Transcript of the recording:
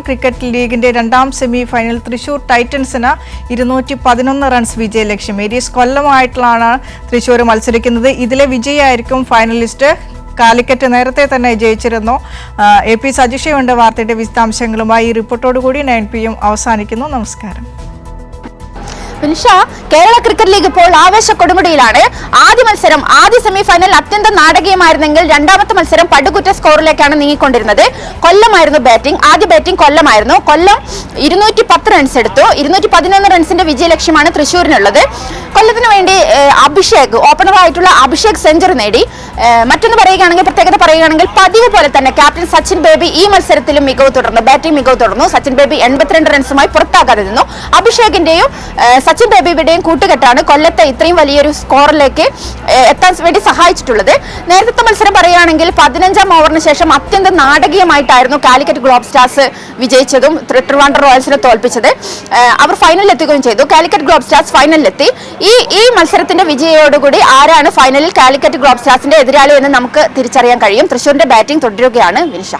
Cricket ലീഗിന്റെ രണ്ടാം semi final Thrissur ടൈറ്റൻസിന് ഇരുന്നൂറ്റി പതിനൊന്ന് റൺസ് വിജയലക്ഷ്യം. ഏരീസ് കൊല്ലമായിട്ടാണ് തൃശൂർ മത്സരിക്കുന്നത്. ഇതിലെ വിജയായിരിക്കും ഫൈനലിസ്റ്റ് കാലിക്കറ്റ്. നേരത്തെ തന്നെ ജയിച്ചിരുന്നു. എ പി സജിഷയുണ്ട് വാർത്തയുടെ വിശദാംശങ്ങളുമായി. ഈ റിപ്പോർട്ടോടുകൂടി നയൻ പി എം അവസാനിക്കുന്നു. നമസ്കാരം. നിഷ കേരള ക്രിക്കറ്റ് ലീഗ് ഇപ്പോൾ ആവേശ കൊടുമുടിയിലാണ്. ആദ്യ മത്സരം ആദ്യ സെമി ഫൈനൽ അത്യന്തം നാടകീയമായിരുന്നെങ്കിൽ രണ്ടാമത്തെ മത്സരം പടുകുറ്റ സ്കോറിലേക്കാണ് നീങ്ങിക്കൊണ്ടിരുന്നത്. കൊല്ലമായിരുന്നു ബാറ്റിംഗ് ആദ്യ ബാറ്റിംഗ് കൊല്ലമായിരുന്നു. കൊല്ലം ഇരുന്നൂറ്റി പത്ത് റൺസ് എടുത്തു. ഇരുന്നൂറ്റി പതിനൊന്ന് റൺസിന്റെ വിജയലക്ഷ്യമാണ് തൃശ്ശൂരിനുള്ളത്. കൊല്ലത്തിന് വേണ്ടി അഭിഷേക് ഓപ്പണറായിട്ടുള്ള അഭിഷേക് സെഞ്ചറി നേടി. മറ്റൊന്ന് പറയുകയാണെങ്കിൽ പ്രത്യേകത പറയുകയാണെങ്കിൽ പതിവ് പോലെ തന്നെ ക്യാപ്റ്റൻ സച്ചിൻ ബേബി ഈ മത്സരത്തിലും മികവ് തുടർന്നു. ബാറ്റിംഗ് മികവ് തുടർന്നു. സച്ചിൻ ബേബി എൺപത്തിരണ്ട് റൺസുമായി പുറത്താകാതെ നിന്നു. അഭിഷേകിന്റെയും സച്ചിൻ ബേബിയുടെയും കൂട്ടുകെട്ടാണ് കൊല്ലത്തെ ഇത്രയും വലിയൊരു സ്കോറിലേക്ക് എത്താൻ വേണ്ടി സഹായിച്ചിട്ടുള്ളത്. നേരത്തെ മത്സരം പറയുകയാണെങ്കിൽ പതിനഞ്ചാം ഓവറിന് ശേഷം അത്യന്തം നാടകീയമായിട്ടായിരുന്നു കാലിക്കറ്റ് ഗ്ലോബ് സ്റ്റാർസ് വിജയിച്ചതും ത്രി- റോയൽസിനെ തോൽപ്പിച്ചത്. അവർ ഫൈനലിൽ എത്തുകയും ചെയ്തു. കാലിക്കറ്റ് ഗ്ലോബ് സ്റ്റാർസ് ഫൈനലിലെത്തി. ഈ ഈ മത്സരത്തിന്റെ വിജയോടുകൂടി ആരാണ് ഫൈനലിൽ കാലിക്കറ്റ് ഗ്ലോബ് സ്റ്റാർസിന്റെ എതിരാളി എന്ന് നമുക്ക് തിരിച്ചറിയാൻ കഴിയും. തൃശ്ശൂരിന്റെ ബാറ്റിംഗ് തുടരുകയാണ് വിനിഷ.